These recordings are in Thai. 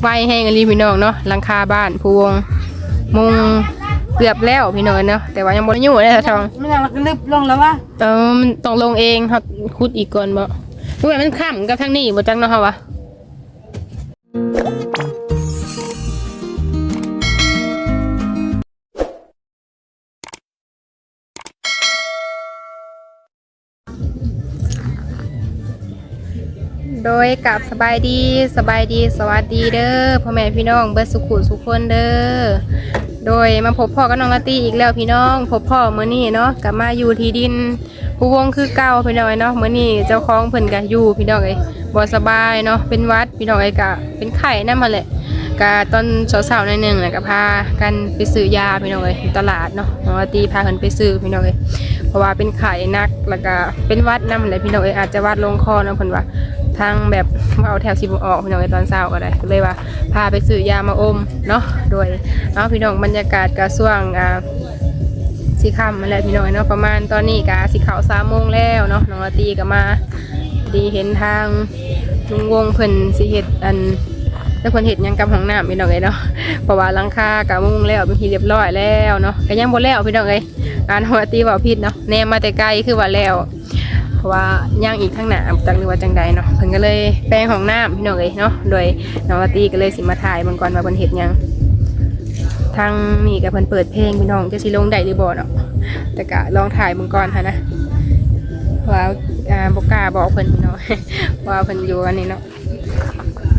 ไว้แห้งอลีพี่น้องเนาะหลังคาบ้านพวงมุงเกือบแล้วพี่น้องเนาะแต่ว่ายังบ่ได้อยู่เลยทองมันยังลึบลงแล้ววะเออมันต้องลงเองครับขุดอีกก่อนบ่ด้วยมันข้ามกับทางนี้บ่จังเนาะเฮาวะ โดยกับสบายดีสบายดีสวัสดีเด้อพ่อแม่พี่น้องเบิดสุขุสุขคนเด้อโดยมาพบพ่อกับน้องลาตีอีกแล้วพี่น้อง พบพ่อเมื้อนี้เนาะกลับมาอยู่ที่ดินผู้วงคือเก่าพี่น้องเอ้ยเนาะเมื้อนี้เจ้าของเพิ่นก็อยู่พี่น้องเอ้บ่สบายเนาะเป็นวัดพี่น้องเอ้ก็เป็นไข้นำมาแหละก็ตอนเช้าๆหน่อยหนึ่งแล้วก็พากันไปซื้อยาพี่น้องเอ้ยตลาดเนาะน้องลาตีพาเพิ่นไปซื้อพี่น้องเอ้ยเพราะว่าเป็นไข้นักแล้วก็เป็นวัดนำแหละพี่น้องเอ้ยอาจจะวัดลงคอเนาะเพิ่นว่า ทางแบบเอาแถวสิบออกพี่น้องในตอนเช้าก็ได้เลยว่าพาไปซื้อยามาอมเนาะโดยเอาพี่น้องบรรยากาศกะช่วงอ่าสีคำมาแล้วพี่น้องเนาะประมาณตอนนี้กะสีขาวสามโมงแล้วเนาะน้องละตีก็มาดีเห็นทางลุงวงเพิ่นสิเฮ็ดอันแล้วเพิ่นเฮ็ดยังกับห้องน้ำพี่น้องเอ้ยเนาะเพราะว่าลังคากะมุงแล้วเป็นที่เรียบร้อยแล้วเนาะก็ยังบ่แล้วพี่น้องเอ้ยอ่านหัวตีว่าผิดเนาะแนมมาแต่ไกลคือว่าแล้ว เพราะว่าย่างอีกทั้งหน้าจังหรือว่าจังใดเนาะเพิ่นก็เลยแปลงของน้ำพี่น้องเอ้ยเนาะโดยน้องลาตีก็เลยสิมาถ่ายเบิ่งก่อนว่าเพิ่นเฮ็ดหยังทางนี่ก็เพิ่นเปิดเพลงพี่น้องจะสิลงได้หรือบ่เนาะแต่ก็ลองถ่ายเบิ่งก่อนค่ะนะว่าอ่าบ่กล้าบอกเพิ่นพี่น้องว่าเพิ่นอยู่กันนี่เนาะ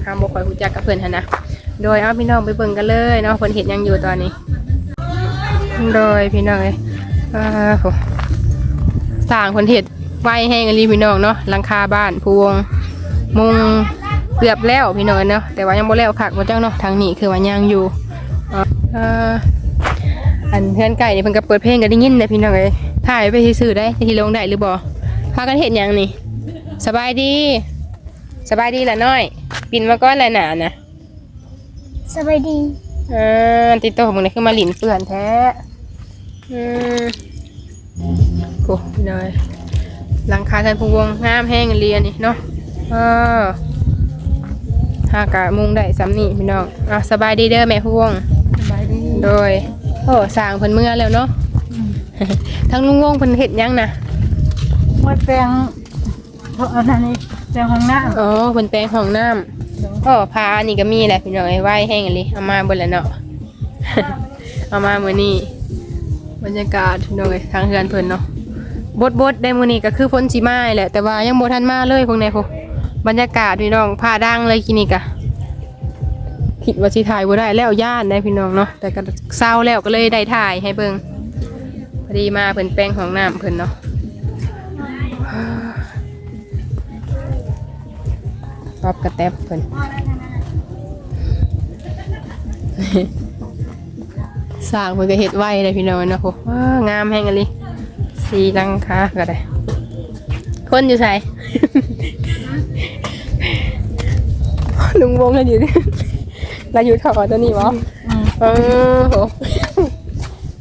ทางบ่ค่อยรู้จักกับเพิ่นหั่นนะโดยเอาพี่น้องไปเบิ่งกันเลยเนาะเพิ่นเฮ็ดหยังอยู่ตอนนี้ โดยพี่น้องเอ้ยอ่าโหสร้างคนเห็ด ไว้แห้งอลีพี่น้องเนาะหลังคาบ้านพวงมุงเกือบแล้วพี่น้องเนาะแต่ว่ายังบ่แล้วคักบ่จังเนาะทางนี้คือว่ายังอยู่อ่าเอ่ออันเพื่อนไก่นี่เพิ่นก็เปิดเพลงก็ได้ยินเด้พี่น้องเอ้ยถ่ายไปซื่อๆได้ที่ลงได้หรือบ่พากันเฮ็ดหยังนี่สบายดี สบายดีล่ะน้อยปินมาก่อนแหละหนานะสบายดีอ่าติดตัวของมึงนี่คือมาหลินเปื่อนแท้อืมโอ้ยน้อย หลังคาท่านผู้วงงามแห้งเรียนนี่เนาะเออหากะมุงได้สำนี่พี่น้องอะสบายดีเด้อแม่ผู้วงสบายดีโดยโอ้สร้างเพิ่นเมื่อแล้วเนาะทั้งลุงวงเพิ่นเฮ็ดหยังนะมดแปลงเพราะอันนั้นนี่แปลงห้องน้อ๋อเพิ่นแปลงห้องน้ำก็พาอันนี่ก็มีแหละพี่น้องไอ้ไว้แห้งเลยเอามาเบิ่แล้วเนาะเอามามื้อนี้บรรยากาศพี่น้องเอ้ยทางเฮือนเพิ่นเนาะ บดบดได้มื้อนี้ก็คือพ้นสิมาแหละแต่ว่ายังบ่ทันมาเลยพวกนี้พวกบรรยากาศพี่น้องพาดังเลยกินนี่กะคิดว่าสิถ่ายบ่ได้แล้วย่านได้พี่น้องเนาะแต่ก็เศร้าแล้วก็เลยได้ถ่ายให้เบิ่งพอดีมาเพิ่นแป้งของน้ำเพิ่นเนาะรอบกระแตบเพิ่นสร้างเพิ่นก็เฮ็ดไว้เลยพี่น้องเนาะโหว้างามแฮงอะลิ สีลังคาก็ได้ คนอยู่ใส่ลุงวงเราอยู่เราอยู่ถอตัวนี้บ่ำอืมเออโห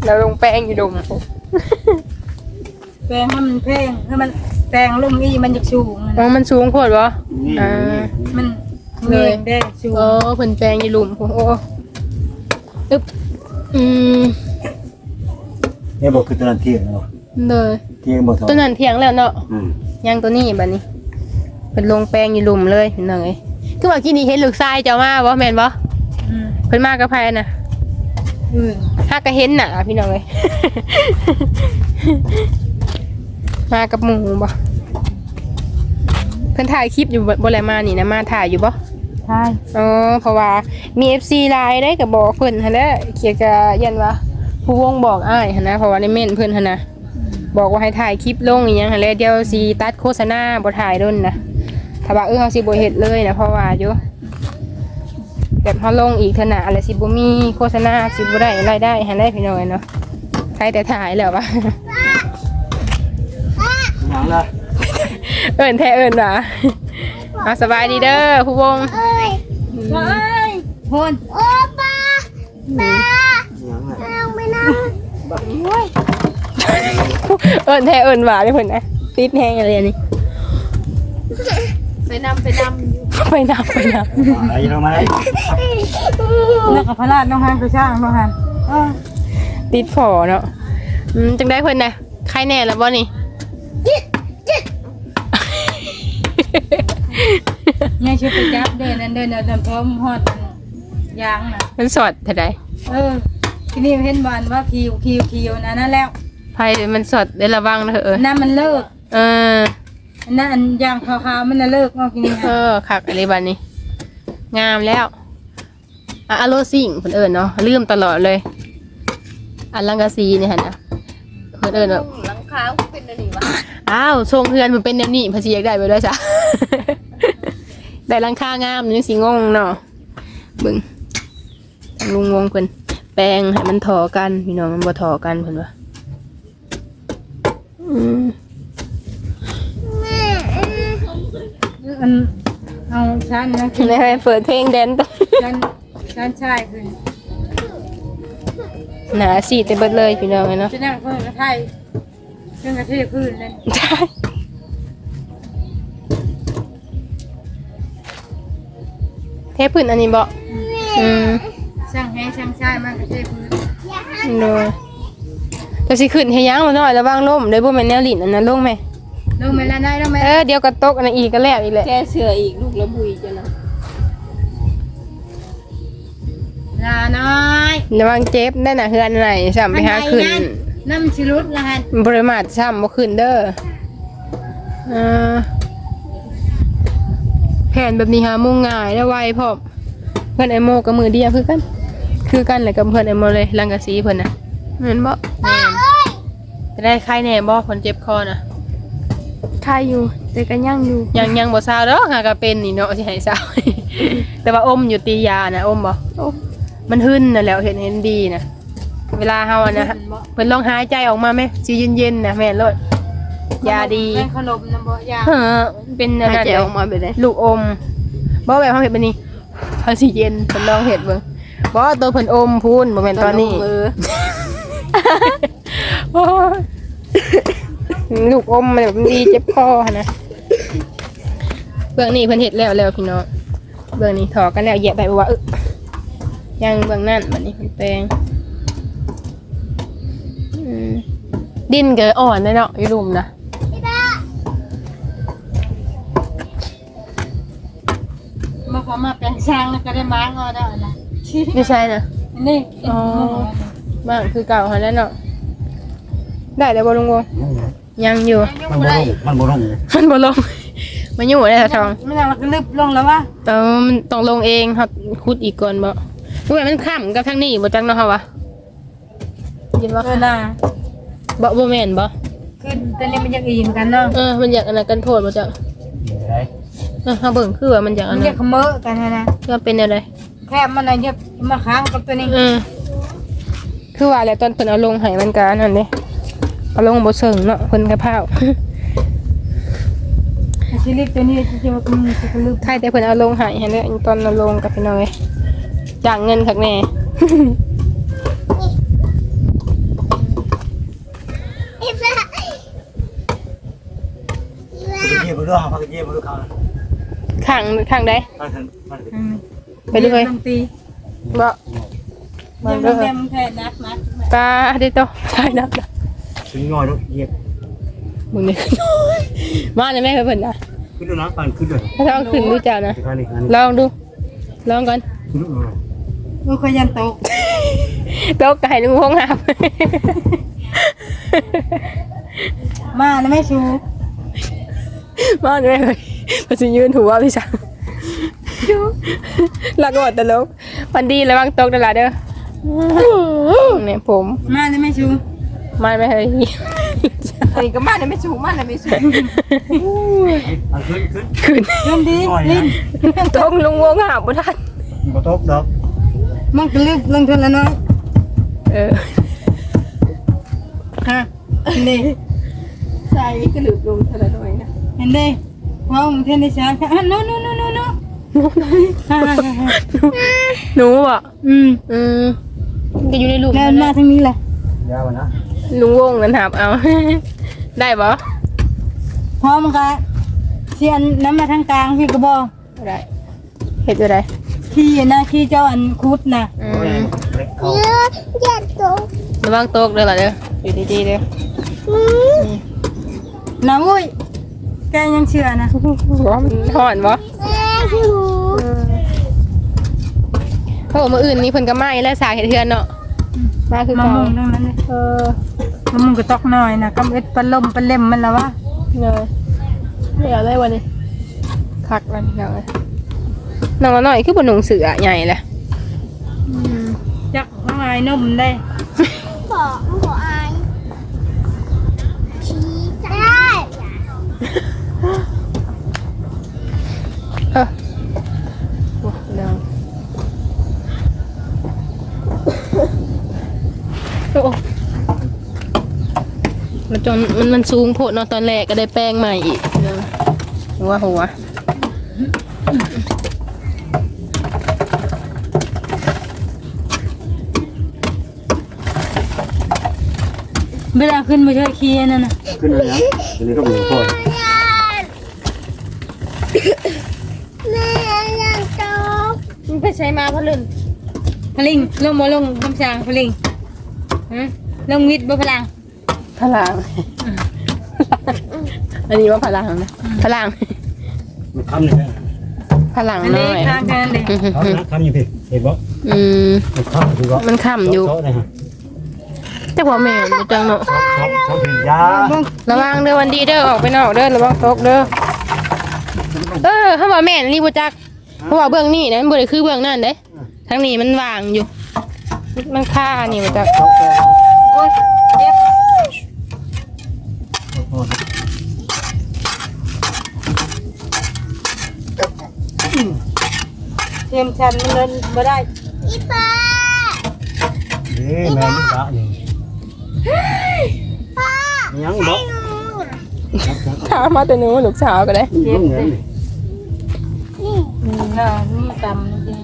เราลงแป้งอยู่ดมโหแปลงให้มันเพลงให้มันแปลงลุ่มอีมันจะสูงอ๋อมันสูงโพดบ่อ่ามันเลเลยยได้สูงโอ้เพิ่นแป้งอยู่หลุมโหโอ้อึ๊บอืมเนี่ยบอกคือตอนนั้นเที่ยงเนาะ เลยเที่ยงบอกทอตัวนั้นเที่ยงแล้วเนาะอืมย่างตัวนี้บัดนี้เป็นลงแป้งอยู่หลุมเลยพี่น้องเอ้ยคือว่ากินนี่เห็นลูกทรายเจ้ามาบ่แม่นบ่อืมเพิ่นมากับไผน่ะอื่นถ้าก็เห็นน่ะพี่น้องเอ้ย มากับหมูบ่เพิ่นถ่ายคลิปอยู่บ่บ่แลมานี่นะมาถ่ายอยู่บ่ ใช่อ๋อเพราะว่ามี FC ไลน์ได้ก็บอกเพิ่นหั่นแหละเขียนก็ยันว่าผู้วงบอกอ้ายหั่นนะเพราะว่าในเม่นเพิ่นหั่นนะ บอกว่าให้ถ่ายคลิปลงอีหยังหั่นแหละเดี๋ยวสิตัดโฆษณาบ่ถ่ายโดนนะถ้าว่าเออเฮาสิบ่เฮ็ดเลยนะเพราะว่าอยู่แบบเฮาลงอีกเท่าน่ะอะไรสิบ่มีโฆษณาสิบ่ได้รายได้หั่นได้พี่น้อยเนาะใครแต่ถ่ายแล้ววะหยังละเอิ้นแท้เอิ้นว่ะเอาสบายดีเด้อผู้วงเอ้ยว้ายพนโอ้ปลาปลาหยังละ เอาไม่น่า เอิ้นแท้เอิ้นว่าเด้อเพิ่นนะติดแฮงอะไรอันนี้ไปนำไปนำอยู่ไปนับไปนับไอ้ทำไมแล้วก็พระราชน้องฮันก็ช่างน้องฮันเออติดฝอเนาะอืมจังได้เพิ่นนะใครแน่แล้วบ่นี่เนี่ยชื่อไปจับเดินนั่นเดินเดินพร้อมฮอดยางน่ะ มันสอดเท่าใดเออทีนี้เห็นบอลว่าคิวคิวคิวนะนั่นแล้ว ไผมันสอดได้ระวังนะเถอะเออนั่นมันเลิกเออนั่นอันยางขาวๆมันน่ะเลิกเนาะทีนี้เออคักอะไรบัดนี้ งามแล้วอะอะโลซิงเพิ่นเอิ้นเนาะลืมตลอดเลยอันลังกาซีนี่หั่นน่ะเพิ่นเอิ้นแบบหลังคาเป็นอะไรวะอ้าวทรงเฮือนมันเป็นแนวนี้พอสิอยากได้ไปด้วยจ้ะ ได้หลังคางามนี่สิงงเนาะเบิ่งทางลุงวงเพิ่นแปลงให้มันถอกัน พี่น้องมันบ่ถอกันเพิ่นว่า อืมอันเอาชั้นนะคือได้ให้เปิดเพลงแดนซ์ชั้นชั้นชายคือหนาสีเต็มเบิดเลยพี่น้องเนาะจะนั่งเพิ่นกระไทยเพิ่นกระเทพื้นเลยใช่เทพื้นอันนี้บ่อืมช่างแห้ช่างชายมันกระเทพื้นโดย จะสิขึ้นให้ยังมาหน่อยระวังล่มได้บ่แม่นแนวลิ้นอันนั้นลงไหมลงไปแล้วได้แล้วไหมเออเดี๋ยวก็ตกอันนั้นอีกก็แล้วอีกแหละแกเสืออีกลูกละบุยจ้ะนะลาน้อยระวังเจ็บได้น่ะเฮือนไหนซ้ำไปหาขึ้นน้ำชิรุดละฮันบริมาทซ้ำบ่ขึ้นเด้อเออแผนแบบนี้หามุ่งง่ายและไวพร้อมเพื่อนไอโมกับมือเดียวคือกัน คือกันแหละกับเพื่อนไอโมเลยลังกะสีเพิ่นน่ะเหมือนบ่แม่น จะได้ใครแน่บ่คนเจ็บคอน่ะใครอยู่ แต่ก็ยังอยู่ยังยังบ่ซาวดอกหากะเป็นนี่เนาะสิให้ซาว แต่ว่าอมอยู่ตียานะอมบ่มันหึ่นน่ะแหล้วเห็นเห็นดีนะเวลาเฮาอะนะเพิ่นลองหายใจออกมาไหมสิเย็นๆนะแม่นโลดยาดีเป็นขนมนะบ่ยาเออเป็นอันหายนั้นใจออกมาไปเลยลูกอมบ่แบบเฮาเฮ็ดแบบนี้เฮาสิเย็นเพิ่นลองเฮ็ดเบิ่งบ่ตัวเพิ่นอมพูนบ่แม่นตอนนี้มือโอ้ย ลูกอมมันแบบดีเจ็บคอหั่นนะเบื้องนี้เพิ่นเฮ็ดแล้วแล้วพี่น้องเบื้องนี้ถอกันแล้วเหยียบไปบ่ว่าเออยังเบื้องนั้นบัดนี้เพิ่นแปลงอืมดินก็อ่อนเลยเนาะอยู่รุมนะมาเขามาแปลงช้างแล้วก็ได้ม้างอได้นะไม่ใช่นะนี่อ๋อบ้างคือเก่าหั่นแหล้วเนาะ ได้แล้วบ่ลุงวงยังอยู่มันบ่ลงมันบ่ลงมันบ่ลงมันอยู่ได้ทองไม่นเราก็ลึบลงแล้ววะเออมันต้องลงเองครับคุดอีกก่อนบ่รู้ไหมมันข้ามกับทางนี้บ่จังเนาะเฮาวะยินว่าเออน่ะบ่บ่แม่นบ่คือตอนนี้มันยังอิ่มกันเนาะเออมันอยากอันนั้นกันโทษบ่จังไอ้เออเฮาเบิ่งคือว่ามันอยากอัมันนนั้จะนเขมอกันนะนะคือว่าเป็นอะไรแค่มันอะไรจะมาค้างกับตัวนี้เออคือว่าแล้วตอนเพิ่นเอาลงให้มันก็อันนั้นเด้ เอาลงบ่เชิงเนาะเพิ่นกระเพราชิลิกตัวนี้จะจะมันจะลึบใครแต่เพิ่นเอาลงให้ให้เด้ออันตอนเอาลงกับพี่น้อยจ้างเงินคักแน่อีฟ้าเยี่ยมบ่ดูเฮาพักเยี่ยมบ่ดูเขาข้างข้างใดมันถึงมันถึงไปดูเลยลงตีบ่มัยันงเด้อแค่มันแค่นักนักตาเด้อโตใช่นับนะ ถึงงอยลูกเยี่ยมมึงนี่มาเลยแม่เพิ่นน่ะขึ้นดูนะปันขึ้นด้วยถ้าเอาขึ้นดูจ้านะอันนี้อันนี้ลองดู ลองก่อนขึ้นดูมันคอยยันโตโตกไก่ลุงพงหามมาแล้วไม่ชูมาเลยแม่เลยมันจะยืนหัวพี่สังแล้วก็บอกตลกวันดีระวังตกเด้อล่ะเด้อเนี่ยผม มาแล้วไม่ชู มาไม่ให้อันนี้ก็มาเนี่ยไม่สูงมาเนี่ยไม่สูงอันขึ้นขึ้นขึ้นลงดีงอยลิ้นนะตกลุงวงหามบ่ทันบ่ตกดอกมันก็ลึบลงทุนแล้วน้อยเออฮะนี่ใช่ก็หลุดลงเท่าไหร่หน่อยนะเห็นดิพอมึงเทนได้ช้าค่ะอะโน่โน่โน่โน่โน่ฮ่าฮ่าฮ่าฮ่าหนูบ่อืมอืมมันก็อยู่ในรูปแล้วนั่นแหมาละทางนี้แหละยาวนะ ลุงวงนั่นหาบเอา ได้บ่พอมันก็เชียนน้ำมาทางกลางพี่ก็บอกได้เห็ดอยู่ไดขี้นะขี้เจ้าอันคุดนะอืโอ้ยมเล็กเข้าระวังตกเด้อล่ะเด้ออยู่ดีๆเด้อน้ำอุ้ยแกยังเชื่อนะบ่มันฮ้อนบ่โอ้มื้ออื่นนี่เพิ่นก็มาอีกแล้วสากเฮ็ดเทือนเนาะ มาคือมะเก่าม่วงทั้งนั้นเลยเออมะม่วงก็ตอกหน่อยนะกำเอ็ดปลาล่มปลาเล่มมันแล้ววะเลยไม่เอาได้วันนี้คักแล้วนี่เอาเลยน้องละหน่อยคือบ่หนุ่งเสือใหญ่แหละจักข้างในนมได้ขอขออายชี้ได้ เออโอ้เดี๋ยวโอ้ มันจนมันมันสูงโพดเนาะตอนแรกก็ได้แป้งใหม่อีกเนาะหัวหัวเวลาขึ้นมาช่วยขี้นั่นน่ะขึ้นเลยนะทีนี้ก็มีพ่อแม่ยังโตมันไปใช้มาพะลึนพลิงลงบ่ลงคำสั่งพลิงฮะลงวิทย์บ่พลัง พลัง อันนี้ว่าพลังนะพลังมันทำเลยนะพลังอันน้นี้อยทางกันเลยอืมเขานะทำอยู่พี่เห็นบ่อืมมันทำอยู่บ่มันค่ำอยู่โต๊ะเลยฮะแต่ว่าแม่นบ่จังเนาะชอบชอบชอบถึงยาระวังเด้อวันดีเด้อออกไปนอกเด้อระวังตกเด้อเออถ้าว่าแม่นรีบบ่จักเพราะว่าเบื้องนี้นะมันบ่ได้คือเบื้องนั่นเด้ทางนี้มันวางอยู่ มันค่านี่บ่จักชอบชอบโอ้ยเจ็บ โอ้ย เทียมชันมันเดินบ่ได้อีป้านี่แม่นี่ด่านี่ป้ายังบ่ถามมาแต่หนูลูกสาวก็ได้นี่เงินนี่อืมน่ะนี่ตำจริง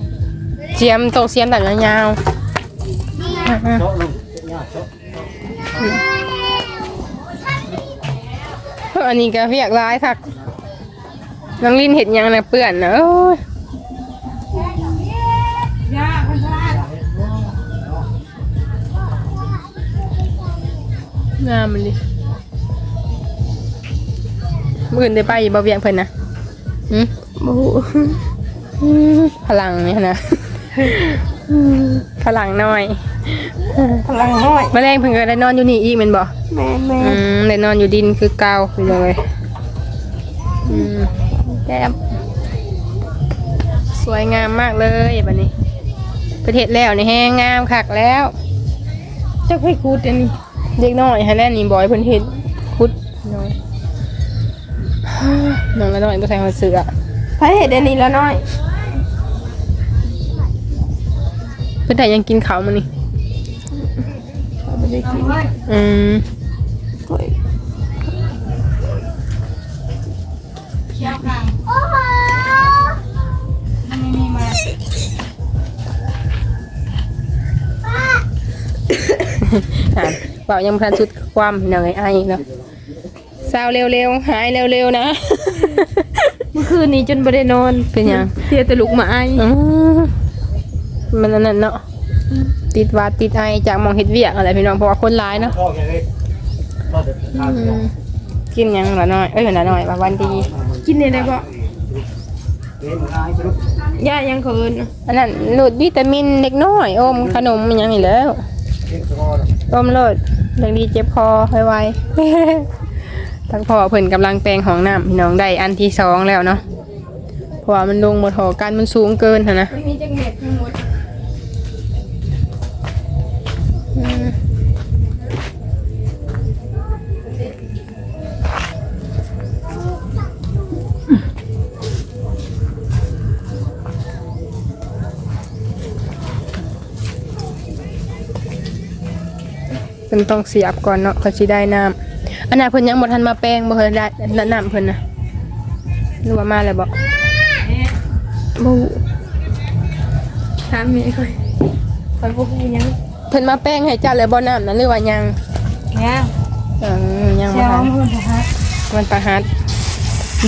เจียมตกเสียมตัดยาวโต๊ะลงยาโต๊ะๆอันนี้ก็เรียกร้ายคักน้องลินเห็ดหยังน่ะเปื้อนนะโอ้ย งามมันดิมื้ออื่นได้ไปอยู่บ่เวียงเพิ่นนะหืมบ่ฮู้อืมพลังนี่นะอืมพลังน้อยพลังน้อยแมลงเพิ่งก็ได้นอนอยู่นี่อีกแม่นบ่แม่แม่อืมได้นอนอยู่ดินคือเก่าเลยอืมแก้มสวยงามมากเลยบัดนี้ประเทศแล้วนี่แห้งงามคักแล้วจักให้คุดอันนี้ เด็กน้อยฮะแน่นี่บอยเพิ่นเฮ็ดคุดน้อยน้องละน้อยบ่ใส่หัวเสือไปเห็ดอันนี้แล้วน้อยเพิ่นได้ยังกินข้าวมื้อนี้ไม่ได้กินอืมโอ้ยโอ้โหมันไม่มีมาอะ เปล่ายังบ่ทันสุดความพี่น้องไอ้ไอ้เนาะเศร้าเร็วๆหายเร็วๆนะ เมื่อคืนนี้จนบ่ได้นอนเป็นหยังเพียแต่ลุกมาไออืมมันอันนั้นเนาะติดหวาดติดไอจากหมองเฮ็ดเวียกอะไรพี่น้องเพราะว่าคนร้ายเนาะพ่อแกเลยพ่อเด็กทานอืมกินหยังละน้อยเอ้ยละน้อยว่าวันดี กินอะไรก็เลี้ยงง่ายสุดย่ายังเคินอันนั้นโลดวิตามินเล็กน้อยอมขนมมันยังนี่แล้วเลี้ยงสมอดอมโลด เรื่องดีเจ็บคอไวๆทั้งพ่อเพิ่นกำลังแปลงห้องน้ำพี่น้องได้อันที่สองแล้วเนาะเพราะว่ามันลงหมดหอกันมันสูงเกินนะมีจังเม็ดทั้งหมด นต้องเสียบก่อนเนาะเขาสิได้น้ำอันน่ะเพิ่นยังบ่ทันมาแปลงบ่เคยได้น้ำเพิ่นน่ะหรือว่ามาแล้วบ่บ่ฮู้ถามแม่ค่อยค่อยบ่ฮู้หยังเพิ่นมาแป้งให้เจ้าแล้วบ่น้ำนั้นหรือว่ายังเนี่ยเออยังเจ้าบ่ทันมันจะฮะมันประหัด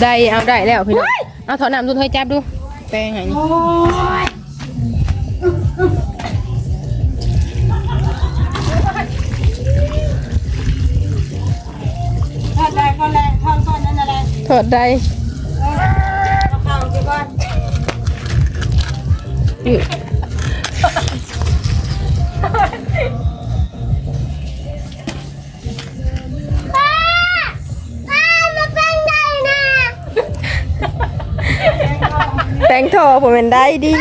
ได้เอาได้แล้วพี่น้องเอาถอดน้ำดูให้จับดูแป้งให้นี่ ถอดได้เอาข้าวไปก่อนอื้อแต่งทอผมเป็นได้ดี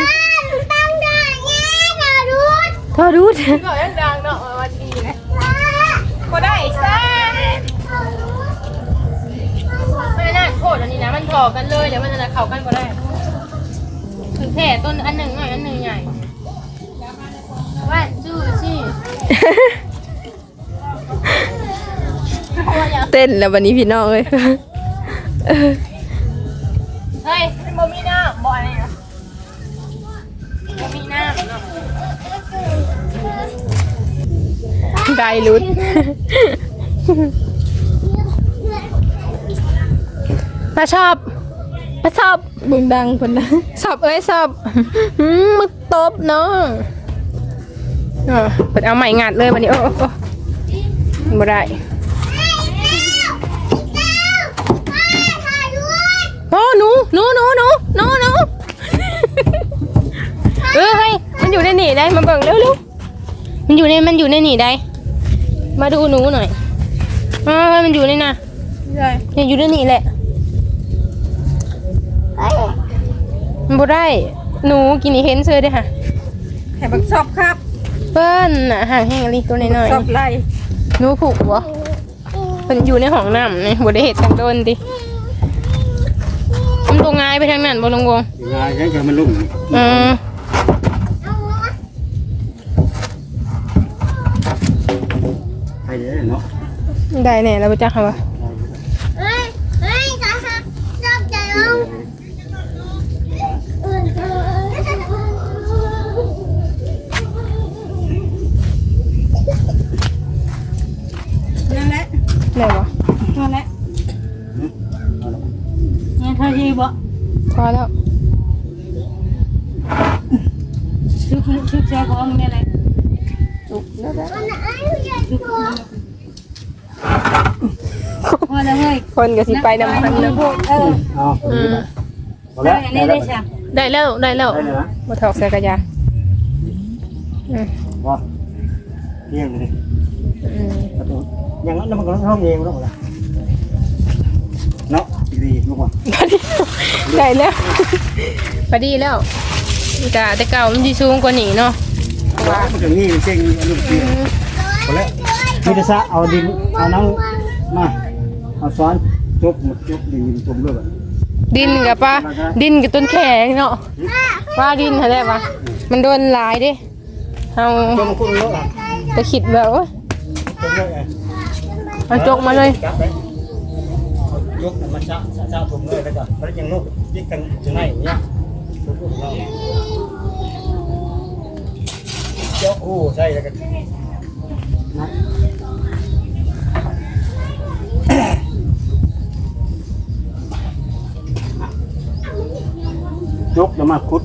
ทอดูดก็ยังดัง อันนี้นะมันถอกันเลยเดี๋ยวมันจะเข้ากันก็ได้ถึงแผ่ต้นอันหนึ่งหน่อยอันหนึ่งใหญ่ว่าจู้ชี่เต้นแล้ววันนี้พี่น้องเลยเฮ้ยมันบ่มีน้ำบ่อะไรนะบ่มีน้ำเนาะได้ลุ้นมาชอบ มาชอบบึงดังคนนะสอบเอ้ยสอบหืมมึกตบเนาะเออเปิดเอาใหม่งัดเลยวันนี้โอ้โอ้โอ้บ่ได้โอ้หนูหนูหนูหนูหนูหนูเออเฮ้ยมันอยู่ในนี่ได้มาเบิ่งเร็วเร็วมันอยู่ในมันอยู่ในนี่ได้ มาดูหนูหน่อยมาเฮ้ยมันอยู่ในน่ะใช่เนี่ยอยู่ในนี่แหละมัน บ่ได้ หนูกินนี่เห็นเซยเด้อค่ะแห่บักชอบครับเปิ้นน่ะห่างแห้งอะไรตัวน้อยชอบไล่ๆหนูผูกบ่มันอยู่ในห้องน้ำนี่บ่ได้เฮ็ดจังโดนติมันบ่ง่ายไปทางนั้นบ่ลงวงงานยังจะมันลุ่มอืมไปเด้อเนาะได้แน่แล้วบ่จักค่ะว่า พอแล้วชุดชุดเจ้าของเนี่ยเลยพอแล้วเฮ้ยคนก็สิไปนำกันเนาะเออเอาอืมเอาแล้วอันนี้ได้ใช่ได้แล้วได้แล้วได้เลยนะบ่ถอกใส่กระยาอืมว่าเที่ยงเลยอืมประตูอย่างนั้นมันก็ต้องห้องเองแล้วล่ะเนาะดีๆลูกว่า ได้แล้ว พอดีแล้วกะแต่เก่ามันสิสูงกว่านี้เนาะว่ามันถึงนี่เช่งลูกเตี้ยพอแล้วมีแต่ซะเอาดินเอาน้ำมาเอาซ้อนจบหมดจบดินจมด้วยแบบดินกับปะดินกับต้นแขงเนาะว่าดินอะไรปะมันโดนลายด้เอาจะไปคิดแบบว่าจมเลยไงเอาจกมาเลย ยกมันชะชะชะผมเลยแล้วก็แล้วยังลูกยิ่งกันถึงไหนเนี่ยลูกเราเจ้าอู้ใช่แล้วกันนะยกแล้วมาคุด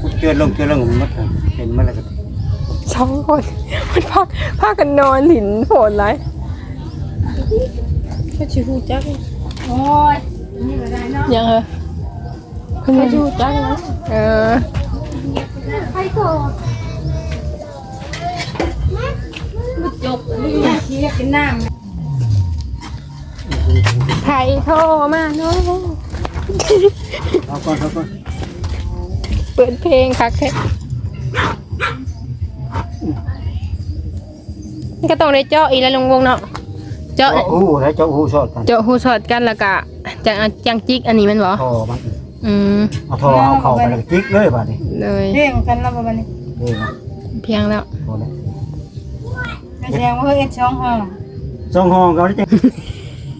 คุดเกลือลงเกลือลงมันมัดเป็นมันอะไรกันสองคนมันพาพากันนอนหลินโผล่ไร ก็ชิวจักโอ้ยนี่ก็ได้เนาะยังเหรอคุณไม่ชิวจักนะเออจบนี่ที่เรียกเป็นน้ำไทยโทรมาเนาะเอาก่อนเอาก่อนเปิดเพลงคักแท้มันก็ต้องได้เจาะอีแล้วลงวงเนาะ เจาะเจ้าอู้แล้วเจ้าอู้ชอดกันเจาะหูสอดกันแล้วก็จังจังจิกอันนี้แมันบ่ทอมันอืมเอาทอเอาเข่าไปแล้วจิกเลยป่ะนี่เลยเรียกกันแล้วประมาณนี้นี่นะเพียงแล้วพอแล้วไม่แสดงว่าเฮ้ยเอ็ดช่องห้องสองห้องเขาได้จัง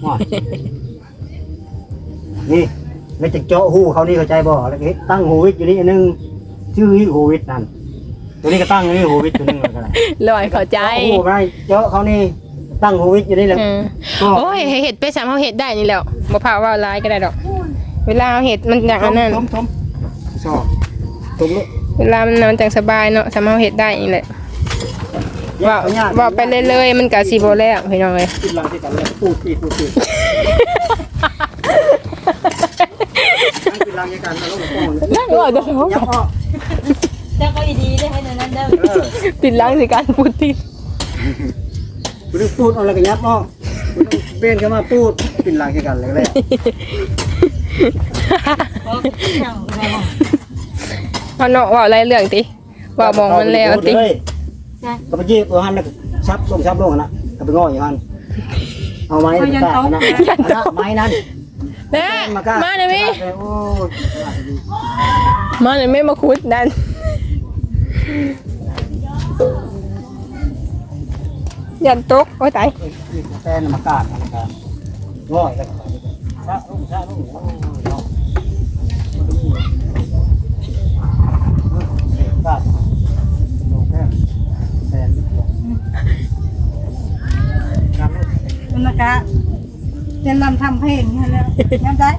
ว่านี่แล้วจะเจาะหูเขานี่เข้าใจบ่แล้วก็เฮ็ดตั้งหูวิทย์อยู่นี่อันนึงชื่อหูวิทย์นั่นตัวนี้ก็ตั้งนี่หูวิทย์ตัวนึงแล้วก็ได้ลอยเข้าใจเอาหูไปเจาะเขานี่ ตั้งหูวิทย์อยู่นี่แหละเออก็โอ้ยเห็ดไปสามเฮาเห็ดได้นี่แหล้วบ่พาว่าร้ายก็ได้ดอก เวลาเอาเห็ดมันอย่างอันนั้นทมทมชอบทมลูกเวลามันมันจังสบายเนาะสามารถเห็ดได้นี่แหละว่าว่าไปเรื่อยๆมันก็สิบ่แล้วพี่น้องเอ้ยกินหลังที่กันเลยปูดปีดปูดปีดนั่งกินหลังที่กันแล้วก็ป้อนนั่งว่าจะท้องยับพ่อเจ้าก็อีดีได้ให้ในนั้นเด้อเออติดล้างสิการพูดติด คุณต้องปูดเอาอะไรกันยับพ่อคุณต้องเป็นกันมาปูดกินหลังที่กันเลยแหละเพราะเจ้าเราพอเนาะว่าอะไรเรื่องติว่ามองมันแล้วติก็ไปยีบเอาหันแล้วชับลงชับลงนะก็ไปง้ออย่างนั้นเอาไม้ตะกร้านะไม้นั้นแม่มากล้ามาหน่อยมิโอ้มาหน่อยมิมาคุดดัน ยันตกโอ้ยตายแฟนมากล้านะกล้าง้อแล้วชะลงชะลงโอ้เนาะกล้าลงแค่แฟนน้ำลูกมันนะกะเรียนรำทำเพลงนี่แล้วย้ำได้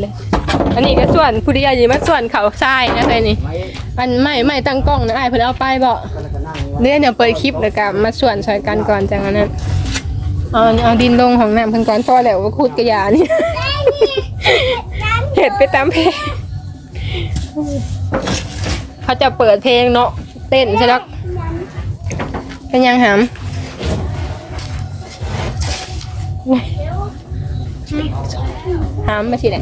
เลยอันนี้ก็ส่วนผู้ที่ใหญ่มาส่วนเขาทรายนะเคยนี่ ไม้มันไม่ไม่ตั้งกล้องนะไอ้ายเพิ่นเอาไปบ่เนี่ยเดี๋ยวเปิดคลิปแล้วก็มาส่วนใส่กันก่อนจังอันนั้นเอาเอาดินลงของน้ำเพิ่นก่อนพอแล้วว่าคูดกระยานี่ เห็ดไปตามเพลงเขาจะเปิดเพลงเนาะเต้นใช่ไหมเป็นยังหามหามมาสิไหน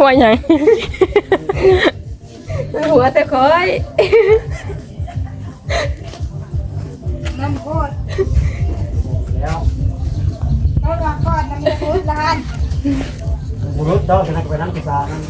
หัวหยังหัวแต่คอยน้ำโคตรแล้วเอาละก่อนน้ำพุทธลานบุรุษเจ้าจะนั่งไปนั่งกีฬานั่ง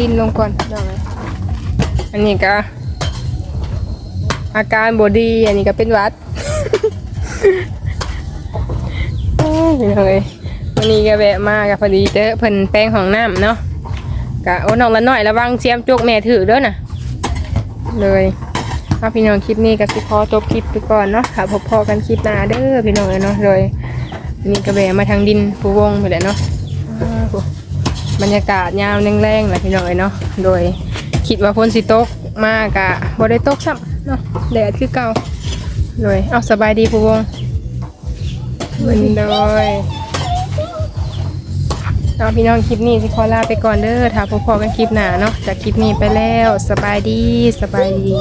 ดินลงก่อนได้ไหมอันนี้ก็ อาการบอดี อันนี้ก็เป็นหวัดโอ้ยพี่น้องเอ้ยวันนี้ก็แวะมากับพอดีเจอเพิ่นแป้งของน้ำเนาะกะโอ้น้องละหน่อยระวังเสียมจกแม่ถือเด้อน่ะ เลยเอาพี่น้องคลิปนี้ก็สิขอจบคลิปไปก่อนเนาะค่ะพบพอกันคลิปหน้าเด้อพี่น้องเอ้ยเนาะเลยอันนี่ก็แวะมาทางดินผู้วงไปแหละเนาะ บรรยากาศยามแรงๆแหละพี่น้องเอ้ยเนาะโดยคิดว่าฝนสิตกมากกะบ่ได้ตกซ้ำเนาะแดดคือเก่าเลยเอาสบายดีผู้วงมันเลยเอาพี่น้องคลิปนี้สิขอลาไปก่อนเด้อถ้าพบพอกันคลิปหน้าเนาะจากคลิปนี้ไปแล้วสบายดีสบายดี